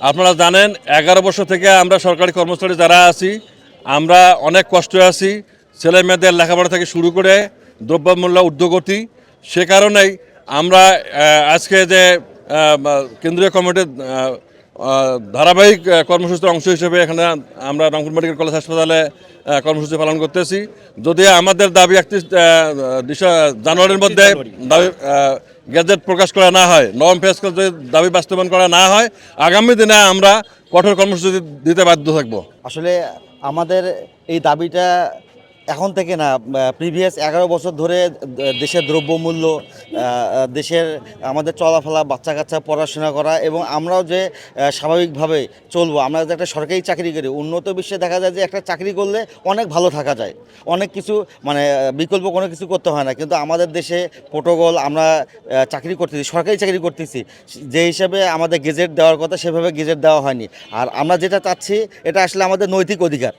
আপনারা জানেন এগারো বছর থেকে আমরা সরকারি কর্মচারী যারা আছি আমরা অনেক কষ্টে আছি। ছেলে মেয়েদের লেখাপড়া থেকে শুরু করে দ্রব্যমূল্য ঊর্ধ্বগতি সে কারণেই আমরা আজকে যে কেন্দ্রীয় কমিটির ধারাবাহিক কর্মসূচির অংশ হিসেবে এখানে আমরা রংপুর মেডিকেল কলেজ হাসপাতালে কর্মসূচি পালন করতেছি। যদি আমাদের দাবি একত্রিশ জানুয়ারির মধ্যে দাবি গেজেট প্রকাশ করা না হয় নরম ফেস যদি দাবি বাস্তবায়ন করা না হয়, আগামী দিনে আমরা কঠোর কর্মসূচি দিতে বাধ্য থাকব। আসলে আমাদের এই দাবিটা এখন থেকে না প্রিভিয়াস এগারো বছর ধরে দেশের দ্রব্যমূল্য দেশের আমাদের চলাফেরা বাচ্চা কাচ্চা পড়াশোনা করা এবং আমরাও যে স্বাভাবিকভাবে চলবো, আমরা যে একটা সরকারি চাকরি করি, উন্নত বিশ্বে দেখা যায় যে একটা চাকরি করলে অনেক ভালো থাকা যায়। অনেক কিছু মানে বিকল্প কোনো কিছু করতে হয় না, কিন্তু আমাদের দেশে প্রোটোকল আমরা চাকরি করতেছি, সরকারি চাকরি করতেছি, যে হিসাবে আমাদের গেজেট দেওয়ার কথা সেভাবে গেজেট দেওয়া হয়নি। আর আমরা যেটা চাচ্ছি, এটা আসলে আমাদের নৈতিক অধিকার।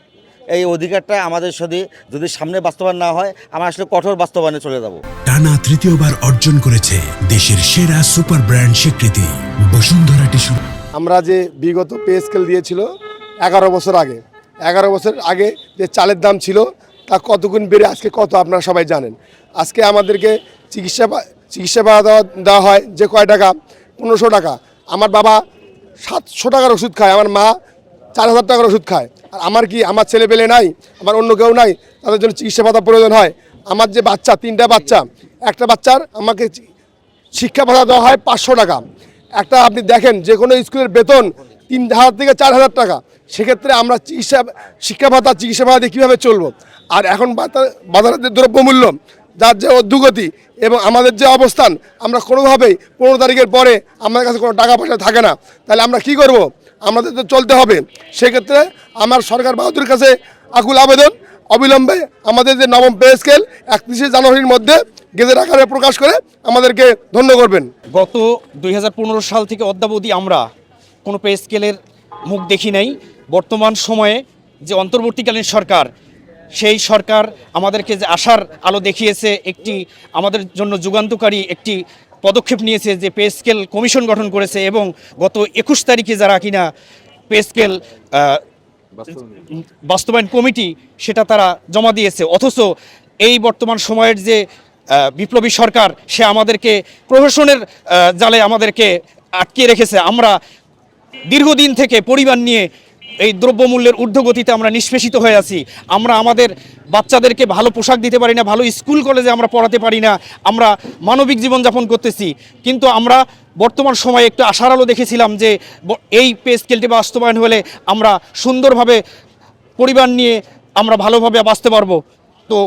এই অধিকারটা আমাদের সাথে যদি সামনে বাস্তবায়ন না হয় আমরা আসলে কঠোর বাস্তবায়নে চলে যাব। টানা তৃতীয়বার অর্জন করেছে দেশের সেরা সুপার ব্র্যান্ড স্বীকৃতি বসুন্ধরা টিস্যু। আমরা যে বিগত পে স্কেল দিয়েছিল এগারো বছর আগে এগারো বছর আগে যে চালের দাম ছিল তা কতগুণ বেড়ে আজকে কত আপনারা সবাই জানেন। আজকে আমাদেরকে চিকিৎসা চিকিৎসা পাওয়া দেওয়া দেওয়া হয় যে কয় টাকা? পনেরোশো টাকা। আমার বাবা সাতশো টাকার ওষুধ খায় আমার মা চার হাজার টাকার ওষুধ খায়। আর আমার কি, আমার ছেলে পেলে নাই, আমার অন্য কেউ নাই, তাদের জন্য চিকিৎসা পাতা প্রয়োজন হয়। আমার যে বাচ্চা, তিনটা বাচ্চা, একটা বাচ্চার আমাকে শিক্ষা ভাতা দেওয়া হয় পাঁচশো টাকা। একটা আপনি দেখেন, যে কোনো স্কুলের বেতন তিন হাজার থেকে চার হাজার টাকা। সেক্ষেত্রে আমরা চিকিৎসা, শিক্ষা ভাতা, চিকিৎসা ভাতা দিয়ে কীভাবে চলবো? আর এখন বাজারের যে দ্রব্যমূল্য, যার যে অদ্যগতি এবং আমাদের যে অবস্থান, আমরা কোনোভাবেই পনেরো তারিখের পরে আমাদের কাছে কোনো টাকা পয়সা থাকে না। তাহলে আমরা কি করব? আমাদের তো চলতে হবে। সেক্ষেত্রে আমার সরকার বাহাদুর কাছে আকুল আবেদন অবিলম্বে আমাদের যে নবম পে স্কেল একত্রিশে জানুয়ারির মধ্যে গেজেট আকারে প্রকাশ করে আমাদেরকে ধন্য করবেন। গত দুই হাজার পনেরো সাল থেকে অদ্যাবধি আমরা কোনো পে স্কেলের মুখ দেখি নাই। বর্তমান সময়ে যে অন্তর্বর্তীকালীন সরকার, সেই সরকার আমাদেরকে যে আশার আলো দেখিয়েছে, একটি আমাদের জন্য যুগান্তকারী একটি পদক্ষেপ নিয়েছে যে পে স্কেল কমিশন গঠন করেছে এবং গত একুশ তারিখে যারা কিনা পে স্কেল বাস্তবায়ন কমিটি সেটা তারা জমা দিয়েছে। অথচ এই বর্তমান সময়ের যে বিপ্লবী সরকার, সে আমাদেরকে প্রহসনের জালে আমাদেরকে আটকে রেখেছে। আমরা দীর্ঘদিন থেকে পরিবার নিয়ে এই দ্রব্যমূল্যের ঊর্ধ্বগতিতে আমরা নিষ্পেষিত হয়ে আছি। আমরা আমাদের বাচ্চাদেরকে ভালো পোশাক দিতে পারি না, ভালো স্কুল, কলেজে আমরা পড়াতে পারি না, আমরা মানবিক জীবনযাপন করতেছি। কিন্তু আমরা বর্তমান সময়ে একটু আশার আলো দেখেছিলাম যে এই পে স্কেলটি বাস্তবায়ন হলে আমরা সুন্দরভাবে পরিবার নিয়ে আমরা ভালোভাবে বাঁচতে পারব। তো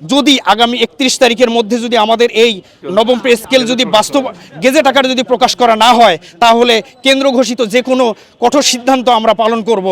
যদি আগামী একত্রিশ তারিখের মধ্যে যদি আমাদের এই নবম পে স্কেল যদি বাস্তব গেজেট আকারে যদি প্রকাশ করা না হয়, তাহলে কেন্দ্র ঘোষিত যে কোনো কঠোর সিদ্ধান্ত আমরা পালন করব।